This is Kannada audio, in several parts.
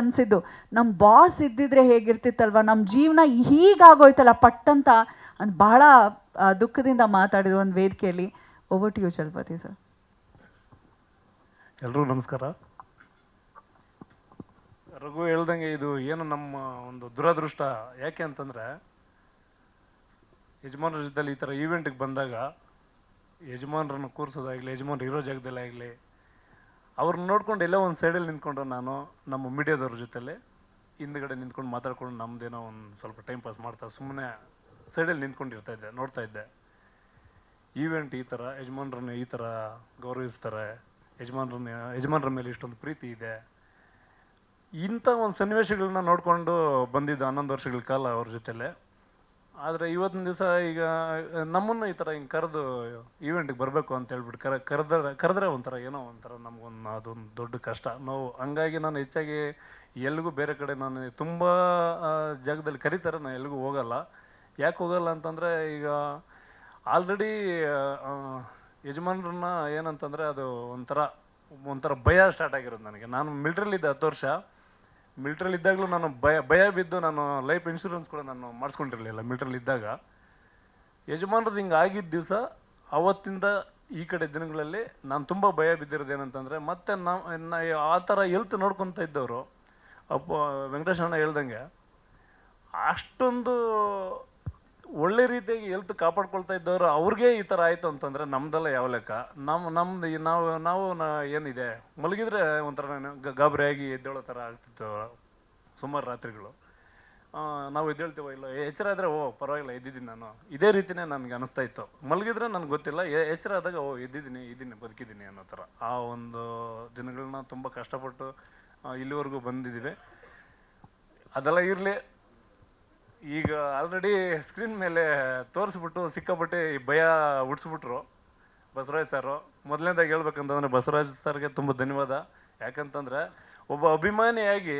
ಅನ್ಸಿದ್ದು. ನಮ್ಮ ಬಾಸ್ ಇದ್ದಿದ್ರೆ ಹೇಗಿರ್ತಿತ್ತಲ್ವ? ನಮ್ಮ ಜೀವನ ಹೀಗಾಗೋಯ್ತಲ್ಲ ಪಟ್ಟಂತ ಅಂತ ಬಹಳ ದುಃಖದಿಂದ ಮಾತಾಡಿದ್ರು ಒಂದು ವೇದಿಕೆಯಲ್ಲಿ. Over to you Chalapathi sir ಎಲ್ರಿಗೂ ನಮಸ್ಕಾರ. ರಘು ಹೇಳ್ದಂಗೆ ಇದು ಏನು ನಮ್ಮ ಒಂದು ದುರದೃಷ್ಟ. ಯಾಕೆ ಅಂತಂದ್ರೆ ಯಜಮಾನರ ಜೊತೆಲಿ ಈ ಥರ ಈವೆಂಟ್ಗೆ ಬಂದಾಗ ಯಜಮಾನರನ್ನು ಕೂರಿಸೋದಾಗಲಿ ಯಜಮಾನ್ರು ಇರೋ ಜಾಗದಲ್ಲೇ ಆಗಲಿ ಅವ್ರನ್ನ ನೋಡ್ಕೊಂಡು ಎಲ್ಲೋ ಒಂದು ಸೈಡಲ್ಲಿ ನಿಂತ್ಕೊಂಡ್ರೆ ನಾನು ನಮ್ಮ ಮೀಡಿಯಾದವ್ರ ಜೊತೆಲಿ ಹಿಂದ್ಗಡೆ ನಿಂತ್ಕೊಂಡು ಮಾತಾಡ್ಕೊಂಡು ನಮ್ದೇನೋ ಒಂದು ಸ್ವಲ್ಪ ಟೈಮ್ ಪಾಸ್ ಮಾಡ್ತಾ ಸುಮ್ಮನೆ ಸೈಡಲ್ಲಿ ನಿಂತ್ಕೊಂಡಿರ್ತಾ ಇದ್ದೆ, ನೋಡ್ತಾ ಇದ್ದೆ. ಈವೆಂಟ್ ಈ ಥರ ಯಜಮಾನ್ರನ್ನ ಈ ಥರ ಗೌರವಿಸ್ತಾರೆ. ಯಜಮಾನ್ರನ್ನ, ಯಜಮಾನ್ರ ಮೇಲೆ ಇಷ್ಟೊಂದು ಪ್ರೀತಿ ಇದೆ. ಇಂಥ ಒಂದು ಸನ್ನಿವೇಶಗಳನ್ನ ನೋಡಿಕೊಂಡು ಬಂದಿದ್ದ ಹನ್ನೊಂದು ವರ್ಷಗಳ ಕಾಲ ಅವ್ರ ಜೊತೆಲೆ. ಆದರೆ ಇವತ್ತಿನ ದಿವಸ ಈಗ ನಮ್ಮನ್ನು ಈ ಥರ ಹಿಂಗೆ ಕರೆದು ಈವೆಂಟಿಗೆ ಬರಬೇಕು ಅಂತ ಹೇಳ್ಬಿಟ್ಟು ಕರೆ, ಕರೆದ್ರೆ ಕರೆದ್ರೆ ಒಂಥರ ಏನೋ ಒಂಥರ ನಮಗೊಂದು ಅದೊಂದು ದೊಡ್ಡ ಕಷ್ಟ. ನೋವು ಹಂಗಾಗಿ ನಾನು ಹೆಚ್ಚಾಗಿ ಎಲ್ಲಿಗೂ ಬೇರೆ ಕಡೆ ನಾನು ತುಂಬ ಜಾಗದಲ್ಲಿ ಕರೀತಾರೆ ನಾನು ಎಲ್ಲಿಗೂ ಹೋಗಲ್ಲ. ಯಾಕೆ ಹೋಗಲ್ಲ ಅಂತಂದರೆ ಈಗ ಆಲ್ರೆಡಿ ಯಜಮಾನ್ರನ್ನ ಏನಂತಂದರೆ ಅದು ಒಂಥರ ಒಂಥರ ಭಯ ಸ್ಟಾರ್ಟ್ ಆಗಿರೋದು ನನಗೆ. ನಾನು ಮಿಲ್ಟ್ರಲ್ಲಿದ್ದೆ ಹತ್ತು ವರ್ಷ. ಮಿಲ್ಟ್ರಲ್ಲಿ ಇದ್ದಾಗಲೂ ನಾನು ಭಯ ಭಯ ಬಿದ್ದು ನಾನು ಲೈಫ್ ಇನ್ಶೂರೆನ್ಸ್ ಕೂಡ ನಾನು ಮಾಡಿಸ್ಕೊಂಡಿರಲಿಲ್ಲ ಮಿಲ್ಟ್ರಲ್ಲಿ ಇದ್ದಾಗ. ಯಜಮಾನ್ರದ್ದು ಹಿಂಗೆ ಆಗಿದ್ದ ದಿವಸ ಅವತ್ತಿಂದ ಈ ಕಡೆ ದಿನಗಳಲ್ಲಿ ನಾನು ತುಂಬ ಭಯ ಬಿದ್ದಿರೋದು ಏನಂತಂದರೆ ಮತ್ತೆ ನಾವು ಆ ಥರ ಎಲ್ತ್ ನೋಡ್ಕೊತ ಇದ್ದವರು, ಅಪ್ಪ, ವೆಂಕಟೇಶ್ ಅಣ್ಣ ಹೇಳ್ದಂಗೆ, ಅಷ್ಟೊಂದು ಒಳ್ಳೆ ರೀತಿಯಾಗಿ ಎಲ್ತ್ ಕಾಪಾಡ್ಕೊಳ್ತಾ ಇದ್ದವರು ಅವ್ರಿಗೆ ಈ ಥರ ಆಯಿತು ಅಂತಂದರೆ ನಮ್ದೆಲ್ಲ ಯಾವ ಲೆಕ್ಕ? ನಮ್ಮ ನಮ್ದು ನಾವು ನಾವು ಏನಿದೆ? ಮಲಗಿದ್ರೆ ಒಂಥರ ಗಾಬರಿಯಾಗಿ ಎದ್ದೇಳೋ ಥರ ಆಗ್ತಿತ್ತು ಸುಮಾರು ರಾತ್ರಿಗಳು. ನಾವು ಎದ್ದೇಳ್ತೀವೋ ಇಲ್ಲ? ಎಚ್ಚರ ಆದರೆ, ಓ, ಪರವಾಗಿಲ್ಲ, ಎದ್ದಿದ್ದೀನಿ ನಾನು. ಇದೇ ರೀತಿನೇ ನನಗೆ ಅನಿಸ್ತಾ ಇತ್ತು. ಮಲಗಿದ್ರೆ ನನಗೆ ಗೊತ್ತಿಲ್ಲ ಎಚ್ಚರ ಆದಾಗ, ಓ, ಎದ್ದಿದ್ದೀನಿ ಇದ್ದೀನಿ ಬದುಕಿದ್ದೀನಿ ಅನ್ನೋ ಥರ. ಆ ಒಂದು ದಿನಗಳನ್ನ ತುಂಬ ಕಷ್ಟಪಟ್ಟು ಇಲ್ಲಿವರೆಗೂ ಬಂದಿದ್ದೀವಿ. ಅದೆಲ್ಲ ಇರಲಿ. ಈಗ ಆಲ್ರೆಡಿ ಸ್ಕ್ರೀನ್ ಮೇಲೆ ತೋರಿಸ್ಬಿಟ್ಟು ಸಿಕ್ಕಾಪಟ್ಟೆ ಭಯ ಹುಡ್ಸ್ಬಿಟ್ರು ಬಸವರಾಜ್ ಸರು. ಮೊದಲನೇದಾಗಿ ಹೇಳ್ಬೇಕಂತಂದ್ರೆ ಬಸವರಾಜ್ ಸರ್ಗೆ ತುಂಬ ಧನ್ಯವಾದ. ಯಾಕಂತಂದ್ರೆ ಒಬ್ಬ ಅಭಿಮಾನಿಯಾಗಿ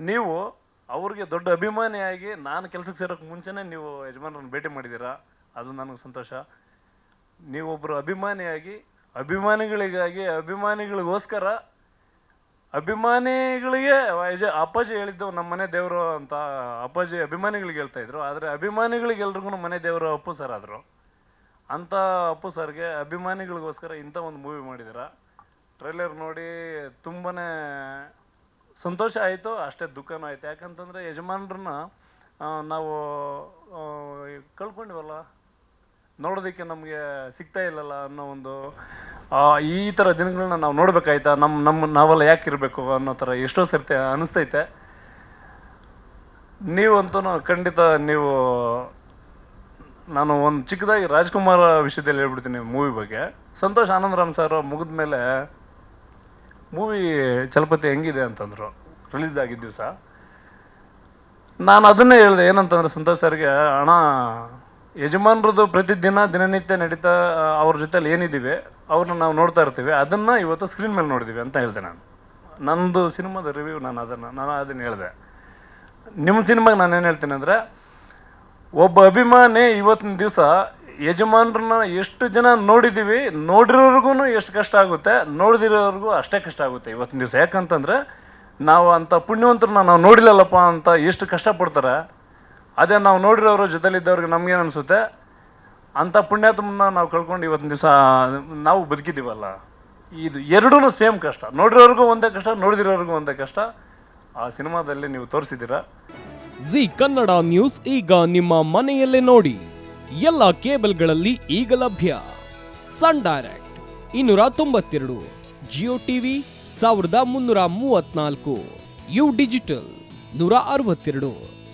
ನೀವು ಅವ್ರಿಗೆ ದೊಡ್ಡ ಅಭಿಮಾನಿಯಾಗಿ ನಾನು ಕೆಲಸಕ್ಕೆ ಸೇರೋಕ್ಕೆ ಮುಂಚೆನೇ ನೀವು ಯಜಮಾನರನ್ನ ಭೇಟಿ ಮಾಡಿದ್ದೀರಾ? ಅದು ನನಗೆ ಸಂತೋಷ. ನೀವೊಬ್ಬರು ಅಭಿಮಾನಿಯಾಗಿ, ಅಭಿಮಾನಿಗಳಿಗಾಗಿ, ಅಭಿಮಾನಿಗಳಿಗೋಸ್ಕರ ಅಭಿಮಾನಿಗಳಿಗೆ ಅಪ್ಪಾಜಿ ಹೇಳಿದ್ದು ನಮ್ಮ ಮನೆ ದೇವರು ಅಂತ ಅಪ್ಪಾಜಿ ಅಭಿಮಾನಿಗಳಿಗೆ ಹೇಳ್ತಾ ಇದ್ರು. ಆದರೆ ಅಭಿಮಾನಿಗಳಿಗೆ ಎಲ್ರಿಗೂ ಮನೆ ದೇವರು ಅಪ್ಪು ಸರ್ ಆದರು. ಅಂಥ ಅಪ್ಪು ಸರ್ಗೆ ಅಭಿಮಾನಿಗಳಿಗೋಸ್ಕರ ಇಂಥ ಒಂದು ಮೂವಿ ಮಾಡಿದ್ದೀರ ಟ್ರೈಲರ್ ನೋಡಿ ತುಂಬಾ ಸಂತೋಷ ಆಯಿತು, ಅಷ್ಟೇ ದುಃಖನೂ ಆಯಿತು. ಯಾಕಂತಂದರೆ ಯಜಮಾನ್ರನ್ನ ನಾವು ಕಳ್ಕೊಂಡಿವಲ್ಲ, ನೋಡೋದಕ್ಕೆ ನಮಗೆ ಸಿಗ್ತಾ ಇಲ್ಲಲ್ಲ ಅನ್ನೋ ಒಂದು ಈ ಥರ ದಿನಗಳನ್ನ ನಾವು ನೋಡ್ಬೇಕಾಯ್ತಾ? ನಮ್ಮ ನಮ್ಮ ನಾವೆಲ್ಲ ಯಾಕೆ ಇರಬೇಕು ಅನ್ನೋ ಥರ ಎಷ್ಟೋ ಸರ್ತಿ ಅನಿಸ್ತೈತೆ. ನೀವಂತೂ ಖಂಡಿತ ನೀವು, ನಾನು ಒಂದು ಚಿಕ್ಕದಾಗಿ ರಾಜ್ಕುಮಾರ್ ವಿಷಯದಲ್ಲಿ ಹೇಳ್ಬಿಡ್ತೀನಿ ಮೂವಿ ಬಗ್ಗೆ. ಸಂತೋಷ್ ಆನಂದರಾಮ್ ಸರ್ ಮುಗಿದ ಮೇಲೆ ಮೂವಿ ಚಲಪತಿ ಹೆಂಗಿದೆ ಅಂತಂದರು, ರಿಲೀಸ್ ಆಗಿದ್ದ ದಿವಸ. ನಾನು ಅದನ್ನೇ ಹೇಳಿದೆ, ಏನಂತಂದ್ರೆ ಸಂತೋಷ್ ಸರ್ಗೆ, ಅಣ್ಣ ಯಜಮಾನ್ರದ್ದು ಪ್ರತಿದಿನ ದಿನನಿತ್ಯ ನಡೀತಾ ಅವ್ರ ಜೊತೆಲಿ ಏನಿದ್ದೀವಿ ಅವ್ರನ್ನ ನಾವು ನೋಡ್ತಾ ಇರ್ತೀವಿ. ಅದನ್ನು ಇವತ್ತು ಸ್ಕ್ರೀನ್ ಮೇಲೆ ನೋಡಿದ್ದೀವಿ ಅಂತ ಹೇಳಿದೆ ನಾನು. ನಂದು ಸಿನಿಮಾದ ರಿವ್ಯೂ ನಾನು ಅದನ್ನು ನಾನು ಅದನ್ನು ಹೇಳಿದೆ. ನಿಮ್ಮ ಸಿನಿಮಾಗೆ ನಾನು ಏನು ಹೇಳ್ತೀನಿ ಅಂದರೆ, ಒಬ್ಬ ಅಭಿಮಾನಿ ಇವತ್ತಿನ ದಿವಸ ಯಜಮಾನ್ರನ್ನ ಎಷ್ಟು ಜನ ನೋಡಿದ್ದೀವಿ ನೋಡಿರೋರ್ಗು ಎಷ್ಟು ಕಷ್ಟ ಆಗುತ್ತೆ, ನೋಡಿದಿರೋರ್ಗೂ ಅಷ್ಟೇ ಕಷ್ಟ ಆಗುತ್ತೆ ಇವತ್ತಿನ ದಿವಸ. ಯಾಕಂತಂದರೆ, ನಾವು ಅಂಥ ಪುಣ್ಯವಂತರನ್ನ ನಾವು ನೋಡಿಲ್ಲಲ್ಲಪ್ಪ ಅಂತ ಎಷ್ಟು ಕಷ್ಟಪಡ್ತಾರೆ ಅದೇ ನಾವು ನೋಡಿರೋರು ಜೊತೆಲಿದ್ದವ್ರಿಗೆ ನಮ್ಗೇನು ಅನಿಸುತ್ತೆ ಅಂಥ ಪುಣ್ಯಾತ್ಮನ್ನ ನಾವು ಕಳ್ಕೊಂಡು ಇವತ್ತಿನ ದಿವಸ, ನಾವು ಬದುಕಿದ್ದೀವಲ್ಲ ಇದು ಎರಡೂ ಸೇಮ್ ಕಷ್ಟ. ನೋಡಿರೋರಿಗೂ ಒಂದೇ ಕಷ್ಟ, ನೋಡಿದಿರೋರಿಗೂ ಒಂದೇ ಕಷ್ಟ. ಆ ಸಿನಿಮಾದಲ್ಲಿ ನೀವು ತೋರಿಸಿದ್ದೀರಾ? ಜಿ ಕನ್ನಡ ನ್ಯೂಸ್ ಈಗ ನಿಮ್ಮ ಮನೆಯಲ್ಲೇ ನೋಡಿ. ಎಲ್ಲ ಕೇಬಲ್ಗಳಲ್ಲಿ ಈಗ ಲಭ್ಯ. ಸನ್ ಡೈರೆಕ್ಟ್ ಇನ್ನೂರ ತೊಂಬತ್ತೆರಡು, ಜಿಯೋ ಟಿವಿ ಸಾವಿರದ ಮುನ್ನೂರ ಮೂವತ್ನಾಲ್ಕು ಯು ಡಿಜಿಟಲ್ ನೂರ ಅರವತ್ತೆರಡು.